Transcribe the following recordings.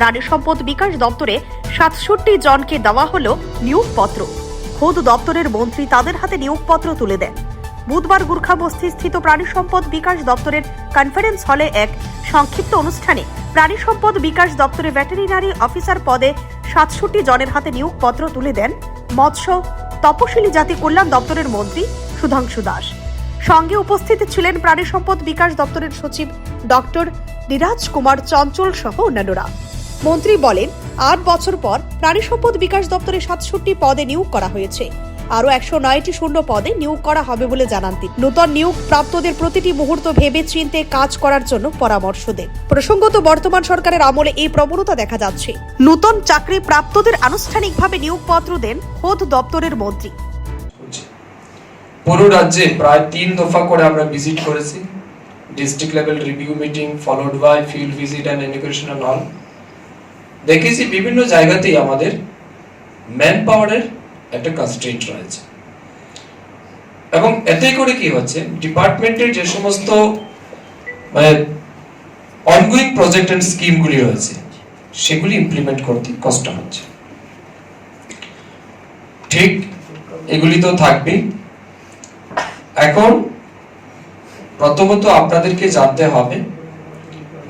প্রাণী সম্পদ বিকাশ দপ্তরে সাতষট্টি জনকে দেওয়া হল নিয়োগপত্র। খোদ দপ্তরের মন্ত্রী তাদের হাতে নিয়োগপত্র তুলে দেন। বুধবার গুর্খাবস্তি স্থিত প্রাণী সম্পদ বিকাশ দপ্তরের কনফারেন্স হলে এক সংক্ষিপ্ত অনুষ্ঠানে প্রাণী সম্পদ বিকাশ দপ্তরে ভেটেরিনারি অফিসার পদে সাতষট্টি জনের হাতে নিয়োগপত্র তুলে দেন মৎস্য, তপশিলি জাতি কল্যাণ দপ্তরের মন্ত্রী সুধাংশু দাস। সঙ্গে উপস্থিত ছিলেন প্রাণী সম্পদ বিকাশ দপ্তরের সচিব ডক্টর নিরাজ কুমার চঞ্চল সহ অন্যান্যরা। মন্ত্রী বলেন, আট বছর পর প্রাণী সম্পদ বিকাশ দপ্তরে সাতষট্টি পদে নিয়োগ করা হয়েছে। আরও একশো নয়টি শূন্য পদে নিয়োগ করা হবে বলে জানান তিনি। নূতন নিয়োগ প্রাপ্তদের প্রতিটি মুহূর্ত ভেবে চিনতে কাজ করার জন্য পরামর্শ দেন। প্রসঙ্গত, বর্তমান সরকারের আমলে এই প্রবণতা দেখা যাচ্ছে। নূতন চাকরি প্রাপ্তদের আনুষ্ঠানিকভাবে নিয়োগপত্র দেন খোদ দপ্তরের মন্ত্রী। পুরো রাজ্যে প্রায় তিন দফা করে আমরা ভিজিট করেছি। District level review meeting followed by field visit and inauguration and all দেখেছি বিভিন্ন জায়গাতেই আমাদের ম্যান পাওয়ারের একটা কনস্ট্রেন্ট রয়েছে। এবং এতে করে কি হচ্ছে ডিপার্টমেন্টের যে সমস্ত মানে অনগোয়িং প্রজেক্ট এন্ড স্কিমগুলি রয়েছে, সেগুলি ইমপ্লিমেন্ট করতে কষ্ট হচ্ছে। ঠিক এগুলি তো থাকবেই। এখন প্রথমত আপনাদেরকে জানতে হবে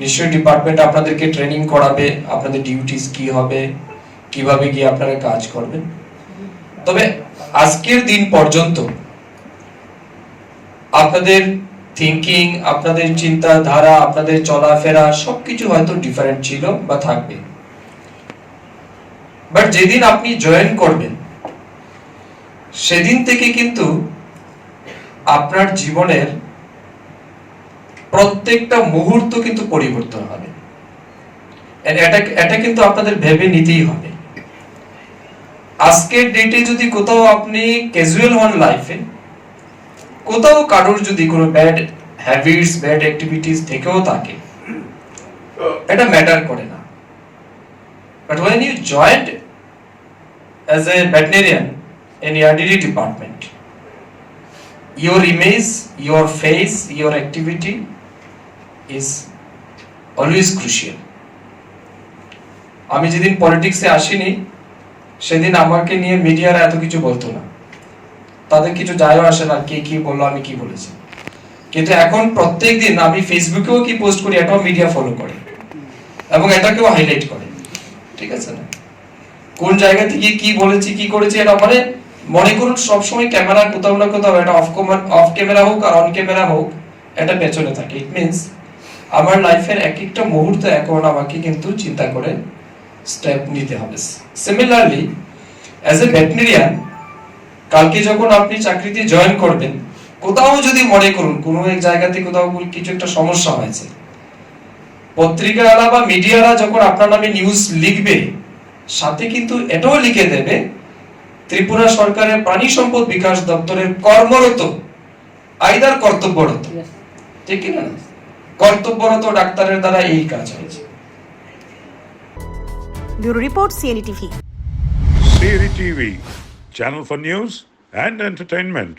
নিশ্চয়ই ডিপার্টমেন্ট আপনাদেরকে ট্রেনিং করাবে, আপনাদের ডিউটিস কি হবে, কীভাবে গিয়ে আপনারা কাজ করবেন। তবে আজকের দিন পর্যন্ত আপনাদের থিঙ্কিং আপনাদের চিন্তাধারা, আপনাদের চলাফেরা সবকিছু হয়তো ডিফারেন্ট ছিল বা থাকবে। বাট যেদিন আপনি জয়েন করবেন, সেদিন থেকে কিন্তু আপনার জীবনের প্রত্যেকটা মুহূর্ত কিন্তু পরিবর্তন হবে এটা কিন্তু আপনাদের ভেবে নিতেই হবে আজকের ডেটে যদি কোথাও আপনি ক্যাজুয়াল হন লাইফে কোথাও কারোর যদি কোনো ব্যাড হ্যাবিটস ব্যাড অ্যাক্টিভিটিস থেকেও থাকে এটা ম্যাটার করে না but when you joined as a veterinarian in ERDD department. Your image, your face, your activity is always crucial. আমি যেদিন পলিটিক্সে আসিনি, সেদিন আমাকে নিয়ে মিডিয়ারা এত কিছু বলতো না। তাদের কিছু যায়ও আসে না, কে কি বলল, আমি কি বলেছি। কিন্তু এখন প্রত্যেক দিন আমি ফেসবুকেও কি পোস্ট করি, এটাও মিডিয়া ফলো করে। এবং এটাকেও হাইলাইট করে। ঠিক আছে না? কোন জায়গা থেকে কি বলেছি, কি করেছি, এটা মানে মনে করুন, সবসময় ক্যামেরা কোথাও না কোথাও, এটা অফ অফ ক্যামেরা হোক আর অন ক্যামেরা হোক, এটা পেছনে থাকে। ইট মিনস আমার লাইফের এক একটা মুহূর্ত এখন আমাকে কিন্তু চিন্তা করে স্টেপ নিতে হবে। সিমিলারলি অ্যাজ এ ভেটেরিয়ান কালকে যখন আপনি চাকরিতে জয়েন করবেন কোথাও যদি মনে করুন কোনো এক জায়গাতে কোথাও কিছু একটা সমস্যা হয়েছে পত্রিকাওয়ালা বা মিডিয়ারা যখন আপনার নামে নিউজ লিখবে সাথে কিন্তু এটাও লিখে দেবে ত্রিপুরা সরকারের প্রাণী সম্পদ বিকাশ দপ্তরের কর্মরত আইদার কর্তব্যরত। ঠিক না? কর্তব্যরত ডাক্তারের দ্বারা এই কাজ হয়েছে bureau report CNE TV Siri TV, channel for news and entertainment.